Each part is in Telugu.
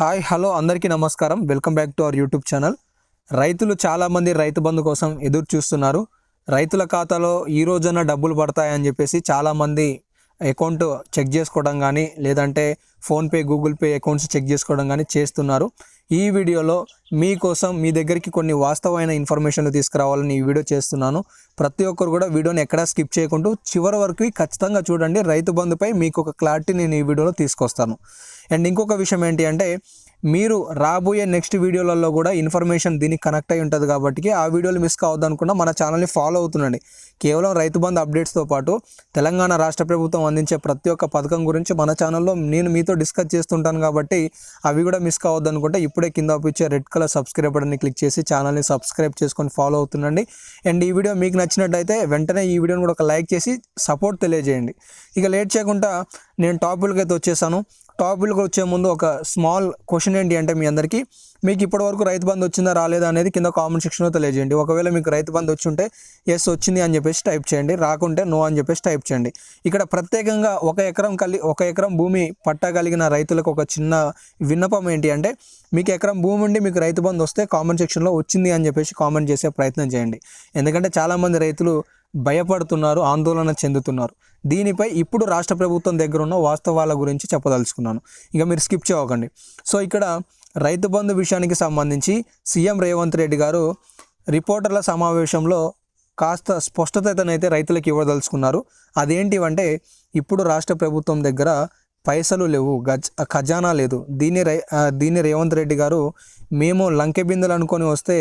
హాయ్ హలో అందరికీ నమస్కారం. Welcome back to our YouTube channel. రైతులు చాలామంది రైతు బంధు కోసం ఎదురు చూస్తున్నారు. రైతుల ఖాతాలో ఈ రోజున డబ్బులు పడతాయని చెప్పేసి చాలామంది అకౌంట్ చెక్ చేసుకోవడం కానీ లేదంటే PhonePe Google Pay accounts check చేసుకోవడం కానీ చేస్తున్నారు. ఈ వీడియోలో మీకోసం మీ దగ్గరికి కొన్ని వాస్తవమైన ఇన్ఫర్మేషన్లు తీసుకురావాలని ఈ వీడియో చేస్తున్నాను. ప్రతి ఒక్కరు కూడా వీడియోని ఎక్కడా స్కిప్ చేయకుండా చివరి వరకు ఖచ్చితంగా చూడండి. రైతు బంధుపై మీకు ఒక క్లారిటీ నేను ఈ వీడియోలో తీసుకొస్తాను. అండ్ ఇంకొక విషయం ఏంటి అంటే మీరు రాబోయే నెక్స్ట్ వీడియోలలో కూడా ఇన్ఫర్మేషన్ దీనికి కనెక్ట్ అయి ఉంటుంది కాబట్టి ఆ వీడియోలు మిస్ కావద్దనుకున్నా మన ఛానల్ని ఫాలో అవుతుండండి. కేవలం రైతు బంధు అప్డేట్స్తో పాటు తెలంగాణ రాష్ట్ర ప్రభుత్వం అందించే ప్రతి ఒక్క పథకం గురించి మన ఛానల్లో నేను మీతో డిస్కస్ చేస్తుంటాను కాబట్టి అవి కూడా మిస్ కావద్దనుకుంటే ఇప్పుడే కింద ఇచ్చే రెడ్ కలర్ సబ్స్క్రైబ్ బటన్ని క్లిక్ చేసి ఛానల్ని సబ్స్క్రైబ్ చేసుకొని ఫాలో అవుతుండండి. అండ్ ఈ వీడియో మీకు నచ్చినట్టయితే వెంటనే ఈ వీడియోని కూడా ఒక లైక్ చేసి సపోర్ట్ తెలియజేయండి. ఇక లేట్ చేయకుండా నేను టాపిక్ అయితే వచ్చేసాను. టాపిక్ వచ్చే ముందు ఒక స్మాల్ క్వశ్చన్ ఏంటి అంటే మీ అందరికీ మీకు ఇప్పటివరకు రైతు బంధు వచ్చిందా రాలేదా అనేది కింద కామెంట్ సెక్షన్లో తెలియజేయండి. ఒకవేళ మీకు రైతు బంధు వచ్చి ఉంటే ఎస్ వచ్చింది అని చెప్పేసి టైప్ చేయండి రాకుంటే నో అని చెప్పేసి టైప్ చేయండి. ఇక్కడ ప్రత్యేకంగా ఒక ఎకరం కలి ఒక ఎకరం భూమి పట్టగలిగిన రైతులకు ఒక చిన్న విన్నపం ఏంటి అంటే మీకు ఎకరం భూమి ఉండి మీకు రైతు బంధు వస్తే కామెంట్ సెక్షన్లో వచ్చింది అని చెప్పేసి కామెంట్ చేసే ప్రయత్నం చేయండి. ఎందుకంటే చాలామంది రైతులు భయపడుతున్నారు ఆందోళన చెందుతున్నారు. దీనిపై ఇప్పుడు రాష్ట్ర ప్రభుత్వం దగ్గర ఉన్న వాస్తవాల గురించి చెప్పదలుచుకున్నాను. ఇక మీరు స్కిప్ చేయకండి. సో ఇక్కడ రైతు బంధు విషయానికి సంబంధించి సీఎం రేవంత్ రెడ్డి గారు రిపోర్టర్ల సమావేశంలో కాస్త స్పష్టతనైతే రైతులకు ఇవ్వదలుచుకున్నారు. అదేంటివంటే ఇప్పుడు రాష్ట్ర ప్రభుత్వం దగ్గర పైసలు లేవు గజ్ ఖజానా లేదు. దీన్ని రై దీన్ని రేవంత్ రెడ్డి గారు మేము లంకె బిందెలు అనుకొని వస్తే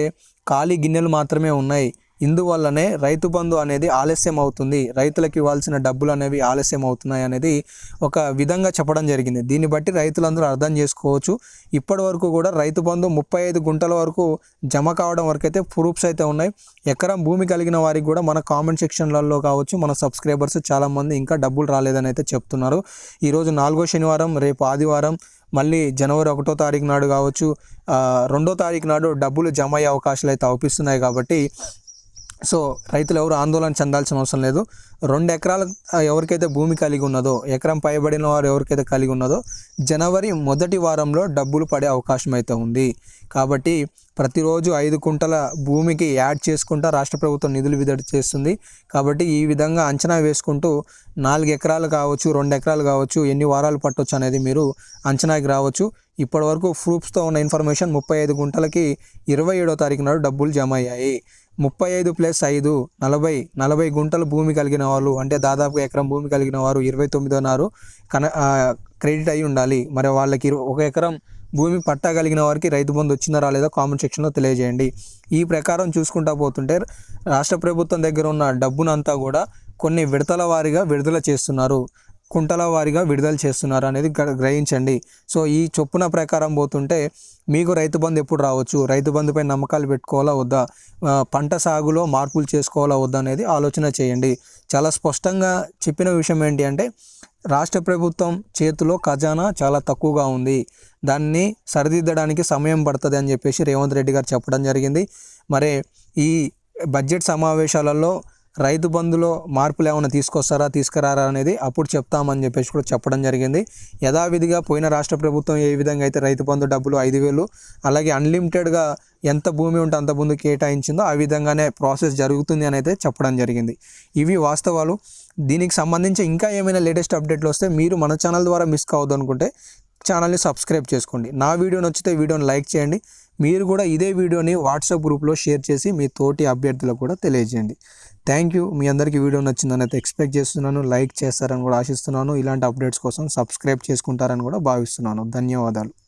ఖాళీ గిన్నెలు మాత్రమే ఉన్నాయి. ఇందువల్లనే రైతు బంధు అనేది ఆలస్యం అవుతుంది రైతులకు ఇవ్వాల్సిన డబ్బులు అనేవి ఆలస్యం అవుతున్నాయి అనేది ఒక విధంగా చెప్పడం జరిగింది. దీన్ని బట్టి రైతులందరూ అర్థం చేసుకోవచ్చు. ఇప్పటి వరకు కూడా రైతు బంధు ముప్పై ఐదు గుంటల వరకు జమ కావడం వరకు అయితే ప్రూఫ్స్ అయితే ఉన్నాయి. ఎకరం భూమి కలిగిన వారికి కూడా మన కామెంట్ సెక్షన్లలో కావచ్చు మన సబ్స్క్రైబర్స్ చాలామంది ఇంకా డబ్బులు రాలేదని అయితే చెప్తున్నారు. ఈరోజు నాలుగో శనివారం రేపు ఆదివారం మళ్ళీ జనవరి ఒకటో తారీఖు నాడు కావచ్చు రెండో తారీఖు నాడు డబ్బులు జమ అయ్యే అవకాశాలు అయితే అవుపిస్తున్నాయి కాబట్టి సో రైతులు ఎవరు ఆందోళన చెందాల్సిన అవసరం లేదు. రెండు ఎకరాలు ఎవరికైతే భూమి కలిగి ఉన్నదో ఎకరం పైబడిన వారు ఎవరికైతే కలిగి ఉన్నదో జనవరి మొదటి వారంలో డబ్బులు పడే అవకాశం అయితే ఉంది. కాబట్టి ప్రతిరోజు ఐదు కుంటల భూమికి యాడ్ చేసుకుంటా రాష్ట్ర ప్రభుత్వం నిధులు విడుదల చేస్తుంది. కాబట్టి ఈ విధంగా అంచనా వేసుకుంటూ నాలుగు ఎకరాలు కావచ్చు రెండు ఎకరాలు కావచ్చు ఎన్ని వారాలు పట్టొచ్చు అనేది మీరు అంచనాకి రావచ్చు. ఇప్పటివరకు ప్రూఫ్స్తో ఉన్న ఇన్ఫర్మేషన్ ముప్పై ఐదు గుంటలకి ఇరవై ఏడో తారీఖు నాడు డబ్బులు జమ అయ్యాయి. ముప్పై ఐదు ప్లస్ ఐదు నలభై నలభై గుంటల భూమి కలిగిన వాళ్ళు అంటే దాదాపు ఎకరం భూమి కలిగిన వారు ఇరవై తొమ్మిదో నారు కన క్రెడిట్ అయి ఉండాలి. మరి వాళ్ళకి ఒక ఎకరం భూమి పట్టా కలిగిన వారికి రైతు బంధు వచ్చిందా రాలేదో కామెంట్ సెక్షన్లో తెలియజేయండి. ఈ ప్రకారం చూసుకుంటా పోతుంటే రాష్ట్ర ప్రభుత్వం దగ్గర ఉన్న డబ్బునంతా కూడా కొన్ని విడతల వారీగా విడుదల చేస్తున్నారు. కుంటల వారీగా విడుదల చేస్తున్నారు అనేది గ్ర- గ్రహించండి. సో ఈ చొప్పున ప్రకారం పోతుంటే మీకు రైతు బంధు ఎప్పుడు రావచ్చు? రైతు బంధుపై నమ్మకాలు పెట్టుకోవాలా వద్దా? పంట సాగులో మార్పులు చేసుకోవాలా వద్దా అనేది ఆలోచన చేయండి. చాలా స్పష్టంగా చెప్పిన విషయం ఏంటి అంటే రాష్ట్ర ప్రభుత్వం చేతిలో ఖజానా చాలా తక్కువగా ఉంది. దాన్ని సరిదిద్దడానికి సమయం పడుతుంది అని చెప్పేసి రేవంత్ రెడ్డి గారు చెప్పడం జరిగింది. మరి ఈ బడ్జెట్ సమావేశాలలో రైతు బంధులో మార్పులు ఏమైనా తీసుకొస్తారా తీసుకురారా అనేది అప్పుడు చెప్తామని చెప్పేసి కూడా చెప్పడం జరిగింది. యథావిధిగా పోయిన రాష్ట్ర ప్రభుత్వం ఏ విధంగా అయితే రైతు బంధు డబ్బులు ఐదు వేలు అలాగే అన్లిమిటెడ్గా ఎంత భూమి ఉంటే అంత ముందు కేటాయించిందో ఆ విధంగానే ప్రాసెస్ జరుగుతుంది అని అయితే చెప్పడం జరిగింది. ఇవి వాస్తవాలు. దీనికి సంబంధించి ఇంకా ఏమైనా లేటెస్ట్ అప్డేట్లు వస్తే మీరు మన ఛానల్ ద్వారా మిస్ కావద్దు అనుకుంటే ఛానల్ని సబ్స్క్రైబ్ చేసుకోండి. నా వీడియో నచ్చితే వీడియోని లైక్ చేయండి. మీరు కూడా ఇదే వీడియోని వాట్సాప్ గ్రూప్లో షేర్ చేసి మీ తోటి అభ్యర్థులకు కూడా తెలియజేయండి. Thank you. మీ అందరికీ వీడియో నచ్చిందని అయితే ఎక్స్పెక్ట్ చేస్తున్నాను. లైక్ చేస్తారని కూడా ఆశిస్తున్నాను. ఇలాంటి అప్డేట్స్ కోసం సబ్స్క్రైబ్ చేసుకుంటారని కూడా భావిస్తున్నాను. ధన్యవాదాలు.